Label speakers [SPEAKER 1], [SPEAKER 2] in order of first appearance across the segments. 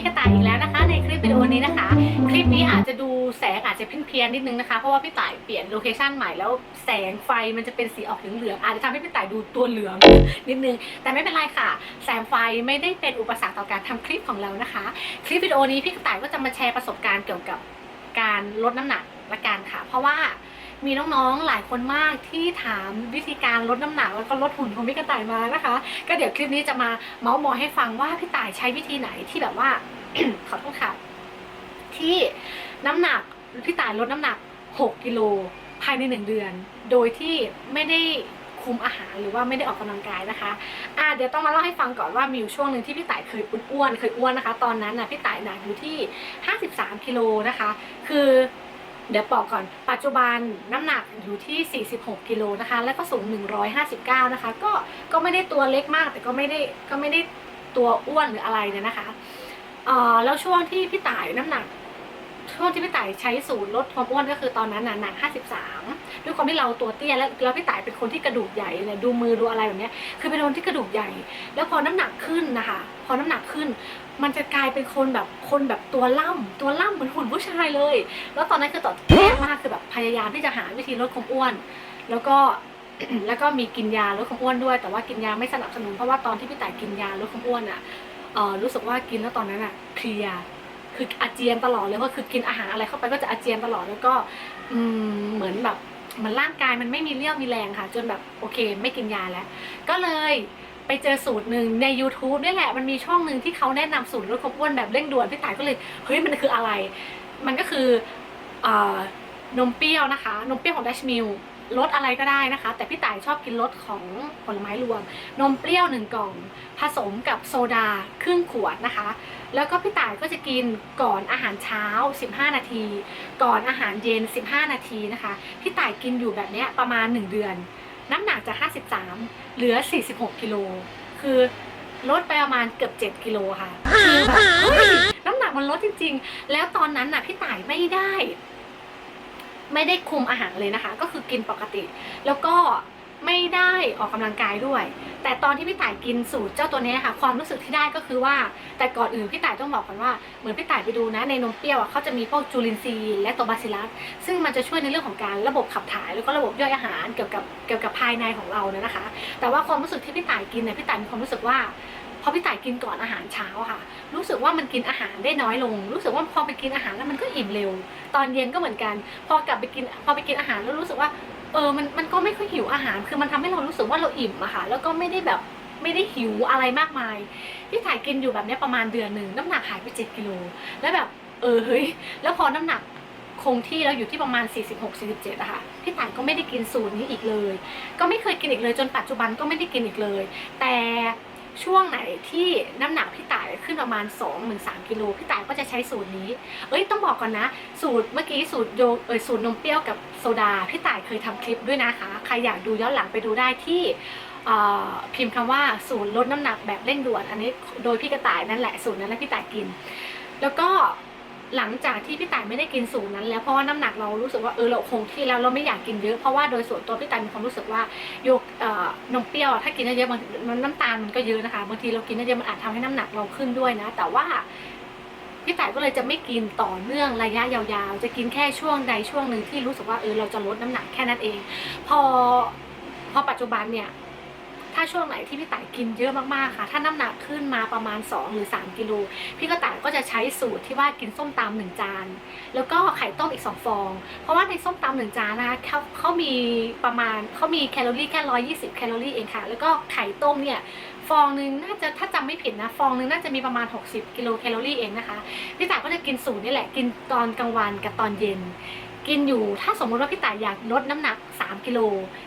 [SPEAKER 1] พี่กระต่ายอีกแล้วนะคะ ในคลิปวิดีโอนี้นะคะ คลิปนี้อาจจะดูแสงอาจจะเพี้ยนๆนิดนึงนะคะ เพราะว่าพี่ต่ายเปลี่ยนโลเคชันใหม่แล้วแสงไฟมันจะเป็นสีออกเหลืองๆอาจจะทำให้พี่ต่ายดูตัวเหลืองนิดนึง แต่ไม่เป็นไรค่ะ แสงไฟไม่ได้เป็นอุปสรรคต่อการทำคลิปของเรานะคะ คลิปวิดีโอนี้พี่กระต่ายก็จะมาแชร์ประสบการณ์เกี่ยวกับการลดน้ำหนักละกันค่ะ เพราะว่า มีน้องๆหลายคนมากที่ถามวิธีการลดน้ำหนักแล้วก็ลดหุ่นของพี่กระต่ายมานะคะ ก็เดี๋ยวคลิปนี้จะมาเมาส์มอยให้ฟังว่าพี่ต่ายใช้วิธีไหนที่แบบว่าขอโทษค่ะที่น้ำหนักพี่ต่ายลดน้ำหนัก 6 กิโลภายใน 1 เดือน โดยที่ไม่ได้คุมอาหารหรือว่าไม่ได้ออกกำลังกายนะคะ อ่าเดี๋ยวต้องมาเล่าให้ฟังก่อนว่ามีอยู่ช่วงหนึ่งที่พี่ต่ายเคยอ้วนๆเคยอ้วนนะคะ ตอนนั้นน่ะพี่ต่ายหนักอยู่ที่ 53 กิโลนะคะ คือ เดี๋ยวบอกก่อน ปัจจุบันน้ำหนักอยู่ที่ 46 กิโลนะคะ แล้วก็สูง 159 นะคะ ก็ ก็ไม่ได้ตัวเล็กมาก แต่ก็ไม่ได้ ก็ไม่ได้ตัวอ้วนหรืออะไรเนี่ยนะคะเอ่อแล้วช่วงที่พี่ต่ายน้ำหนัก ช่วงที่พี่ต่ายใช้สูตรลดความอ้วนก็คือตอนนั้นน่ะหนัก 53 ด้วยความที่เราตัวเตี้ยแล้วแล้วพี่ต่ายเป็นคนที่กระดูกใหญ่เนี่ยดูมือดูอะไรแบบเนี้ยคือเป็นคนที่กระดูกใหญ่ แล้วพอน้ำหนักขึ้นนะคะ อน้ำหนักขึ้น มันจะกลายเป็นคนแบบคนแบบตัวล่ำตัวล่ำเหมือนหุ่นผู้ชายเลย แล้วตอนนั้นคือต่อแย่มากคือแบบพยายามที่จะหาวิธีลดความอ้วน แล้วก็แล้วก็มีกินยาลดความอ้วนด้วย แต่ว่ากินยาไม่สนับสนุนเพราะว่าตอนที่พี่แต่กินยาลดความอ้วนอะเออรู้สึกว่ากินแล้วตอนนั้นอะเพลียคืออาเจียนตลอดเลยว่าคือกินอาหารอะไรเข้าไปก็จะอาเจียนตลอดแล้วก็อืมเหมือนแบบมือนร่างกายมันไม่มีเรี่ยวมีแรงค่ะ จนแบบโอเค ไม่กินยาแล้ว ก็เลย ไปเจอสูตรหนึ่งใน YouTube นี่แหละมันมีช่องหนึ่งที่เขาแนะนำสูตรลดความอ้วนแบบเร่งด่วนพี่ต่ายก็เลยเฮ้ยมันคืออะไร มันก็คืออนมเปรี้ยวนะคะ นมเปรี้ยวของดัชมิลรสอะไรก็ได้นะคะ แต่พี่ต่ายชอบกินรสของผลไม้รวม นมเปรี้ยวหนึ่งกล่อง ผสมกับโซดาครึ่งขวดนะคะ แล้วก็พี่ต่ายก็จะกินก่อนอาหารเช้า 15 นาที ก่อนอาหารเย็น 15 นาทีนะคะ พี่ต่ายกินอยู่แบบนี้ประมาณ 1 เดือน น้ำหนักจาก 53 เหลือ 46 กิโล คือลดไปประมาณเกือบ 7 กิโลค่ะคือแบบเฮ้ยน้ำหนักมันลดจริง ๆ แล้วตอนนั้นน่ะพี่ต่ายไม่ได้ ไม่ได้คุมอาหารเลยนะคะ ก็คือกินปกติ แล้วก็ ไม่ได้ออกกำลังกายด้วย แต่ตอนที่พี่ต่ายกินสูตรเจ้าตัวนี้ค่ะ ความรู้สึกที่ได้ก็คือว่า แต่ก่อนอื่นพี่ต่ายต้องบอกก่อนว่าเหมือนพี่ต่ายไปดูนะ ในนมเปรี้ยวอะเขาจะมีพวกจุลินทรีย์และตัวบาซิลัสซึ่งมันจะช่วยในเรื่องของการระบบขับถ่าย แล้วก็ระบบย่อยอาหารเกี่ยวกับเกี่ยวกับภายในของเราเนี่ยนะคะ แต่ว่าความรู้สึกที่พี่ต่ายกินเนี่ยพี่ต่ายมีความรู้สึกว่าพอพี่ต่ายกินก่อนอาหารเช้าค่ะ รู้สึกว่ามันกินอาหารได้น้อยลง รู้สึกว่าพอไปกินอาหารแล้วมันก็อิ่มเร็ว ตอนเย็นก็เหมือนกัน พอกลับไปกินพอไปกินอาหารแล้วรู้สึกว่า เออมันมันก็ไม่ค่อยหิวอาหาร คือมันทำให้เรารู้สึกว่าเราอิ่มอะค่ะ แล้วก็ไม่ได้แบบไม่ได้หิวอะไรมากมายพี่ถ่ายกินอยู่แบบนี้ประมาณเดือนหนึ่งน้ำหนักหายไปเจ็ดกิโล แล้วแบบเออเฮ้ย แล้วพอน้ำหนักคงที่แล้วอยู่ที่ประมาณ 46-47อะค่ะพี่ต่ายก็ไม่ได้กินสูตรนี้อีกเลย ก็ไม่เคยกินอีกเลยจนปัจจุบันก็ไม่ได้กินอีกเลย แต่ ช่วงไหนที่น้ำหนักพี่ต่ายขึ้นประมาณ2ถึง3กิโลพี่ต่ายก็จะใช้สูตรนี้ เอ้ยต้องบอกก่อนนะ สูตรเมื่อกี้สูตรโยเออสูตรนมเปรี้ยวกับโซดาพี่ต่ายเคยทำคลิปด้วยนะคะ ใครอยากดูย้อนหลังไปดูได้ที่พิมพ์คำว่าสูตรลดน้ำหนักแบบเร่งด่วน อันนี้โดยพี่กระต่ายนั่นแหละสูตรนั้นแหละพี่ต่ายกิน แล้วก็หลังจากที่พี่ต่ายไม่ได้กินสูตรนั้น แล้วเพราะว่าน้ำหนักเรารู้สึกว่าเออเราคงที่แล้วเราไม่อยากกินเยอะเพราะว่าโดยส่วนตัวพี่ต่ายมีความรู้สึกว่าโย นมเปรี้ยวถ้ากินเยอะๆมันน้ำตาลมันก็เยอะนะคะบางทีเรากินเยอะๆมันอาจทำให้น้ำหนักเราขึ้นด้วยนะ แต่ว่าพี่ต่ายก็เลยจะไม่กินต่อเนื่องระยะยาวๆ จะกินแค่ช่วงใดช่วงหนึ่งที่รู้สึกว่าเออเราจะลดน้ำหนักแค่นั้นเอง พอพอปัจจุบันเนี่ย ถ้าช่วงไหนที่พี่ต่ายกินเยอะมากๆค่ะ ถ้าน้ำหนักขึ้นมาประมาณ 2 หรือ 3 กิโล พี่กระต่ายก็จะใช้สูตรที่ว่ากินส้มตำหนึ่งจาน แล้วก็ไข่ต้มอีก 2 ฟอง เพราะว่าในส้มตำหนึ่งจานนะคะเขาเขามีประมาณเขามีแคลอรี่แค่ 120 แคลอรี่เองค่ะ แล้วก็ไข่ต้มเนี่ยฟองหนึ่งน่าจะถ้าจำไม่ผิดนะฟองหนึ่งน่าจะมีประมาณ 60 กิโลแคลอรี่เองนะคะพี่ต่ายก็จะกินสูตรนี่แหละกินตอนกลางวันกับตอนเย็น กินอยู่ถ้าสมมติว่าพี่ต่ายอยากลดน้ำหนัก 3 กิโล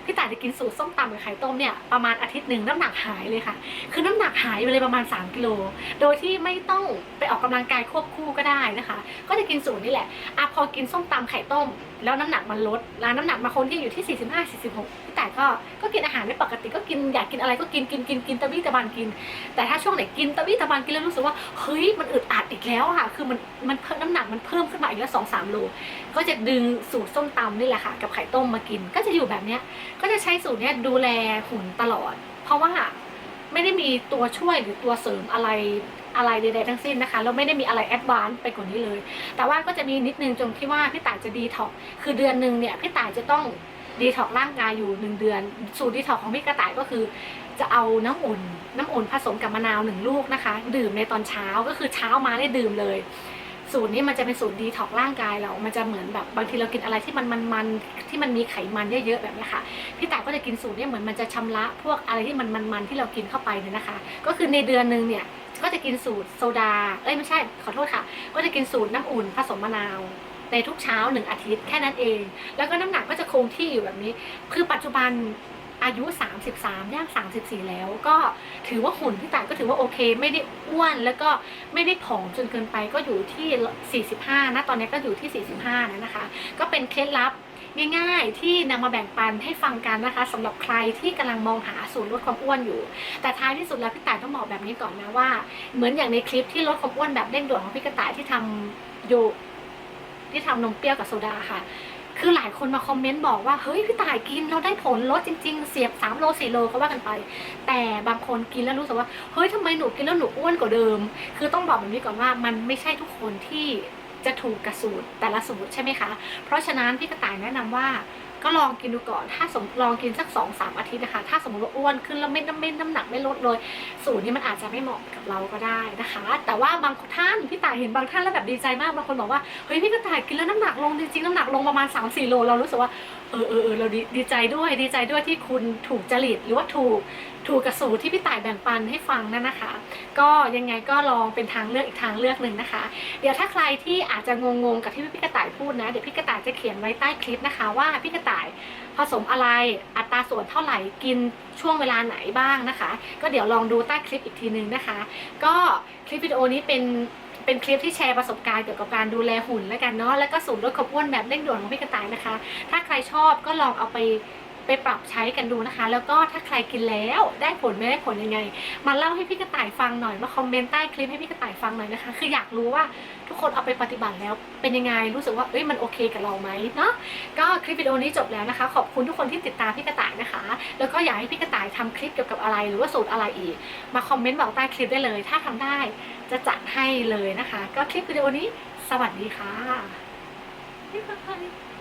[SPEAKER 1] พี่ต่ายจะกินสูตรส้มตำกับไข่ต้มเนี่ยประมาณอาทิตย์หนึ่งน้ำหนักหายเลยค่ะ คือน้ำหนักหายไปเลยประมาณ 3 กิโลโดยที่ไม่ต้องไปออกกำลังกายควบคู่ก็ได้นะคะ ก็จะกินสูตรนี่แหละอะพอกินส้มตำไข่ต้ม แล้วน้ำหนักมันลดแล้วน้ำหนักมาคงที่อยู่ที่ 45 46พี่ต่ายก็ก็กินอาหารได้ปกติก็กินอยากกินอะไรก็กินกินกินกินตะบี้ตะบันกิน แต่ถ้าช่วงไหนกินตะบี้ตะบันกินแล้วรู้สึกว่าเฮ้ยมันอึดอัดอีกแล้วค่ะ คือมันมันเพิ่มน้ำหนักมันเพิ่มขึ้นมาอีกแล้วสองสามโลก็จะดึงสูตรส้มตำนี่แหละค่ะ กับไข่ต้มมากิน ก็จะอยู่แบบเนี้ย ก็จะใช้สูตรเนี้ยดูแลหุ่นตลอด เพราะว่าไม่ได้มีตัวช่วยหรือตัวเสริมอะไรอะไรใดๆทั้งสิ้นนะคะแล้วไม่ได้มีอะไรแอดวานซ์ไปกว่านี้เลย แต่ว่าก็จะมีนิดนึงตรงที่ว่าพี่ต่ายจะดีท็อกคือเดือนหนึ่งเนี่ยพี่ต่ายจะต้องดีท็อกร่างกายอยู่หนึ่งเดือน สูตรดีท็อกของพี่กระต่ายก็คือ จะเอาน้ำอุ่น น้ำอุ่นผสมกับมะนาวหนึ่งลูกนะคะ ดื่มในตอนเช้าก็คือเช้ามาได้ดื่มเลย สูตรนี้มันจะเป็นสูตรดีท็อกร่างกายเรา มันจะเหมือนแบบบางทีเรากินอะไรที่มันมันมันที่มันมีไขมันเยอะๆแบบนี้ค่ะ พี่ต่าก็จะกินสูตรนี้เหมือนมันจะชำระพวกอะไรที่มันมันมันที่เรากินเข้าไปเนี่ยนะคะ ก็คือในเดือนหนึ่งเนี่ยก็จะกินสูตรโซดา เอ้ยไม่ใช่ ขอโทษค่ะ ก็จะกินสูตรน้ำอุ่นผสมมะนาวในทุกเช้าหนึ่งอาทิตย์แค่นั้นเอง แล้วก็น้ำหนักก็จะคงที่อยู่แบบนี้ คือปัจจุบัน อายุ 33ย่าง34 แล้ว ก็ถือว่าหุ่นพี่ต่ายก็ถือว่าโอเค ไม่ได้อ้วนแล้วก็ไม่ได้ผอมจนเกินไปก็อยู่ที่ 45 นะตอนนี้ก็อยู่ที่ 45นะนะคะ ก็เป็นเคล็ดลับง่ายๆ ที่นำมาแบ่งปันให้ฟังกันนะคะสำหรับใครที่กำลังมองหาสูตรลดความอ้วนอยู่ แต่ท้ายที่สุดแล้วพี่ต่ายต้องบอกแบบนี้ก่อนนะว่า เหมือนอย่างในคลิปที่ลดความอ้วนแบบเร่งด่วนของพี่กระต่ายที่ทำโยที่ทำนมเปรี้ยวกับโซดาค่ะ คือหลายคนมาคอมเมนต์บอกว่าเฮ้ยพี่ต่ายกินเราได้ผลลดจริง ๆ เสียบ3โล4โลก็ว่ากันไป แต่บางคนกินแล้วรู้สึกว่าเฮ้ยทำไมหนูกินแล้วหนูอ้วนกว่าเดิม คือต้องบอกแบบนี้ก่อนว่ามันไม่ใช่ทุกคนที่จะถูกกระสูตรแต่ละสูตรใช่ไหมคะ เพราะฉะนั้นพี่กระต่ายแนะนำว่า ก็ลองกินดูก่อน ถ้าสมลองกินสักสองสามอาทิตย์นะคะ ถ้าสมมติว่าอ้วนขึ้นแล้วไม่น้ำไม่น้ำหนักไม่ลดเลย สูตรนี้มันอาจจะไม่เหมาะกับเราก็ได้นะคะ แต่ว่าบางท่านพี่ต่ายเห็นบางท่านแล้วแบบดีใจมากบางคนบอกว่าเฮ้ยพี่กระต่ายกินแล้วน้ำหนักลงจริงๆน้ำหนักลงประมาณ3 4โลเรารู้สึกว่าเออเออเออเราดีใจด้วยดีใจด้วยที่คุณถูกจริตหรือว่าถูก ถูกกับสูตรที่พี่ต่ายแบ่งปันให้ฟังนั่นนะคะ ก็ยังไงก็ลองเป็นทางเลือกอีกทางเลือกหนึ่งนะคะ เดี๋ยวถ้าใครที่อาจจะงงๆกับที่พี่กระต่ายพูดนะ เดี๋ยวพี่กระต่ายจะเขียนไว้ใต้คลิปนะคะ ว่าพี่กระต่ายผสมอะไรอัตราส่วนเท่าไหร่กินช่วงเวลาไหนบ้างนะคะ ก็เดี๋ยวลองดูใต้คลิปอีกทีนึงนะคะ ก็คลิปวิดีโอนี้เป็นเป็นคลิปที่แชร์ประสบการณ์เกี่ยวกับการดูแลหุ่นแล้วกันเนาะแล้วก็สูตรลดความอ้วนแบบเร่งด่วนของพี่กระต่ายนะคะ ถ้าใครชอบก็ลองเอาไป ไปปรับใช้กันดูนะคะ แล้วก็ถ้าใครกินแล้วได้ผลไม่ได้ผลยังไง มาเล่าให้พี่กระต่ายฟังหน่อยมาคอมเมนต์ใต้คลิปให้พี่กระต่ายฟังหน่อยนะคะ คืออยากรู้ว่าทุกคนเอาไปปฏิบัติแล้วเป็นยังไงรู้สึกว่าเอ้ยมันโอเคกับเราไหมเนาะก็คลิปวิดีโอนี้จบแล้วนะคะ ขอบคุณทุกคนที่ติดตามพี่กระต่ายนะคะ แล้วก็อยากให้พี่กระต่ายทำคลิปเกี่ยวกับอะไร หรือว่าสูตรอะไรอีก มาคอมเมนต์บอกใต้คลิปได้เลย ถ้าทำได้จะจัดให้เลยนะคะ ก็คลิปวิดีโอนี้สวัสดีค่ะบ๊ายบาย